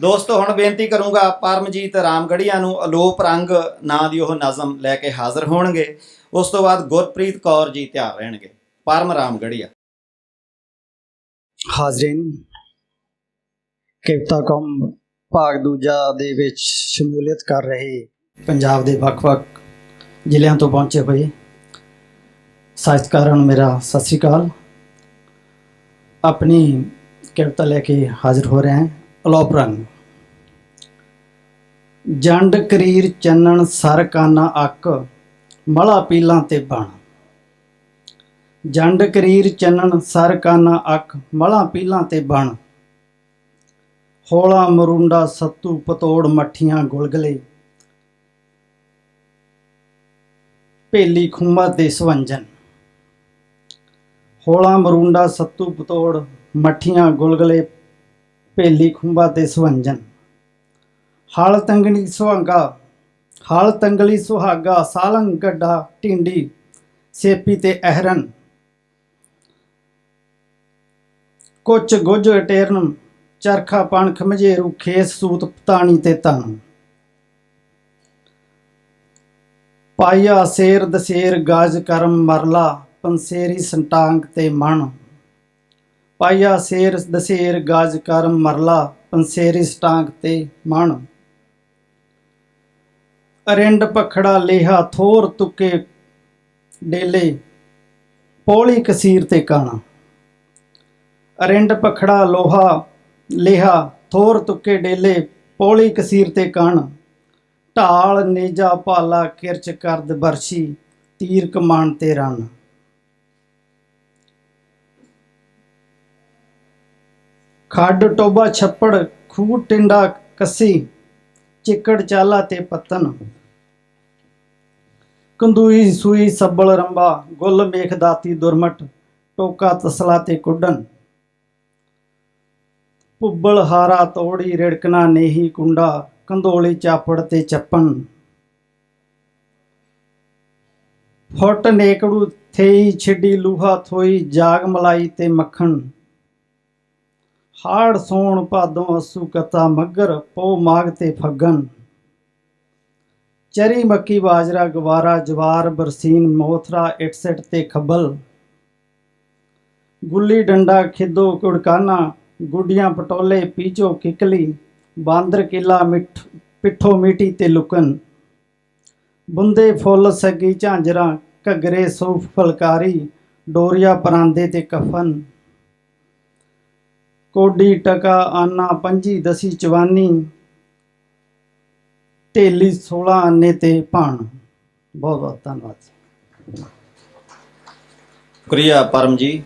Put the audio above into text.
ਦੋਸਤੋ, ਹੁਣ ਬੇਨਤੀ ਕਰੂੰਗਾ ਪਰਮਜੀਤ ਰਾਮਗੜੀਆਂ ਨੂੰ ਅਲੋਪ ਰੰਗ ਨਾਂ ਦੀ ਉਹ ਨਜ਼ਮ ਲੈ ਕੇ ਹਾਜ਼ਰ ਹੋਣਗੇ। ਉਸ ਤੋਂ ਬਾਅਦ ਗੁਰਪ੍ਰੀਤ ਕੌਰ ਜੀ ਤਿਆਰ ਰਹਿਣਗੇ। ਪਰਮ ਰਾਮਗੜੀਆ। ਹਾਜ਼ਰੀਨ, ਕਵਿਤਾ ਕੌਮ ਭਾਗ ਦੂਜਾ ਦੇ ਵਿੱਚ ਸ਼ਮੂਲੀਅਤ ਕਰ ਰਹੇ ਪੰਜਾਬ ਦੇ ਵੱਖ-ਵੱਖ ਜ਼ਿਲ੍ਹਿਆਂ ਤੋਂ ਪਹੁੰਚੇ ਹੋਏ ਸਾਹਿਤਕਾਰਾਂ ਨੂੰ ਮੇਰਾ ਸਤਿ ਸ੍ਰੀ ਅਕਾਲ। ਆਪਣੀ ਕਵਿਤਾ ਲੈ ਕੇ ਹਾਜ਼ਰ ਹੋ ਰਹੇ ਹਾਂ। ਅਲੋਪ ਰੰਗ ਜੰਡ ਕਰੀਰ ਚੰਨਣ ਸਰ ਕਾਨਾ ਅੱਕ, ਮਲਾ ਪੀਲਾਂ ਤੇ ਬਣ। ਜੰਡ ਕਰੀਰ ਚੰਨਣ ਸਰ ਕਾਨਾ ਅੱਖ ਮਲਾਂ ਪੀਲਾਂ ਤੇ ਬਣ। ਹੋਲਾ ਮਰੁੰਡਾ ਸੱਤੂ ਪਤੋੜ ਮੱਠੀਆਂ ਗੁਲਗਲੇ। ਭੇਲੀ ਖੁੰਮਾ ਤੇ ਸਵੰਜਨ। ਹੋਲਾ ਮਰੁੰਡਾ ਸੱਤੂ ਪਤੋੜ ਮੱਠੀਆਂ ਗੁਲਗਲੇ ਭੇਲੀ ਖੁੰਬਾ ਤੇ ਸਵੰਜਨ। ਹਲ ਤੰਗਣੀ ਸੁਹਾਗਾ, ਹਲ ਤੰਗਲੀ ਸੁਹਾਗਾ, ਸਾਲੰਗ ਗੱਡਾ ਢਿੰਡੀ, ਸੇਪੀ ਤੇ ਅਹਰਨ। ਕੁਚ ਗੁੱਜ ਟੇਰਨ, ਚਰਖਾ ਪਣਖ ਮਝੇਰੂ, ਖੇਸ ਸੂਤ ਪਤਾਣੀ ਤੇ ਤਨ ਪਾਇਆ ਸੇਰ ਦਸੇਰ, ਗਾਜ ਕਰਮ ਮਰਲਾ, ਪੰਸੇਰੀ ਸੰਟਾਂਗ ਤੇ ਮਣ। ਪਾਇਆ ਸੇਰ ਦਸੇਰ ਗਾਜ ਕਰਮ ਮਰਲਾ ਪੰਸੇਰੀ ਸਟਾਂਗ ਤੇ ਮਣ। ਅਰਿੰਡ ਪਖੜਾ ਲੇਹਾ ਥੋਰ ਤੁਕੇ ਡੇਲੇ, ਪੋਲੀ ਕਸੀਰ ਤੇ ਕਾਣਾ। ਅਰਿੰਡ ਪਖੜਾ ਲੋਹਾ ਲੇਹਾ ਥੋਰ ਤੁੱਕੇ ਡੇਲੇ, ਪੋਲੀ ਕਸੀਰ ਤੇ ਕਣ। ਢਾਲ ਨੇਜਾ ਭਾਲਾ ਕਿਰਚ ਕਰਦ ਬਰਸ਼ੀ, ਤੀਰ ਕਮਾਨ ਤੇ ਰਣ। ਖੱਡ ਟੋਬਾ ਛੱਪੜ, ਖੂਹ, ਟਿੰਡਾ, ਕੱਸੀ, ਚਿੱਕੜ, ਚਾਲਾ ਤੇ ਪਤਨ। ਕੰਦੂਈ, ਸੂਈ, ਸੱਬਲ, ਰੰਬਾ, ਗੁੱਲ, ਮੇਖ, ਦਾਤੀ, ਦੁਰਮਟ, ਟੋਕਾ, ਤਸਲਾ ਤੇ ਕੁੱਡਨ। ਪੁੱਬਲ ਹਾਰਾ, ਤੋੜੀ, ਰਿੜਕਣਾ, ਨੇਹੀ, ਕੁੰਡਾ, ਕੰਦੋਲੀ, ਚਾਪੜ ਤੇ ਚੱਪਣ ਫੁੱਟ, ਨੇਕੜੂ, ਥੇਈ, ਛਿੱਡੀ, ਲੂਹਾ, ਥੋਈ, ਜਾਗ, ਮਲਾਈ ਤੇ ਮੱਖਣ। ਹਾੜ ਸੋਣ ਭਾਦੋਂ ਅਸੂ ਕਤਾ ਮੱਗਰ, ਪੋ ਮਾਗ ਤੇ ਫੱਗਨ ਚਰੀ ਮੱਕੀ ਬਾਜਰਾ ਗਵਾਰਾ, ਜਵਾਰ ਬਰਸੀਨ ਮੋਥਰਾ, ਇਟਸਟ ਤੇ ਖੱਬਲ। ਗੁੱਲੀ ਡੰਡਾ ਖਿੱਦੋ ਕੁੜਕਾਨਾ, ਗੁੱਡੀਆਂ ਪਟੋਲੇ ਪੀਚੋ ਕਿਕਲੀ, ਬਾਂਦਰ ਕਿਲਾ ਮਿੱਠ, ਪਿੱਠੋ ਮੀਟੀ ਤੇ ਲੁਕਨ ਬੁੰਦੇ ਫੁੱਲ ਸੱਗੀ ਝਾਂਜਰਾਂ, ਘੱਗਰੇ ਸੂਫ ਫਲਕਾਰੀ, ਡੋਰੀਆ ਪਰਾਂਦੇ ਤੇ ਕਫਨ। ਕੋਡੀ ਟਕਾ ਆਨਾ ਪੰਜੀ ਦਸੀ ਚਵਾਨੀ, ਢੇਲੀ 16 ਆਨੇ ਤੇ ਭਾਣ। ਬਹੁਤ ਬਹੁਤ ਧੰਨਵਾਦ। ਸ਼ੁਕਰੀਆ ਪਰਮ ਜੀ।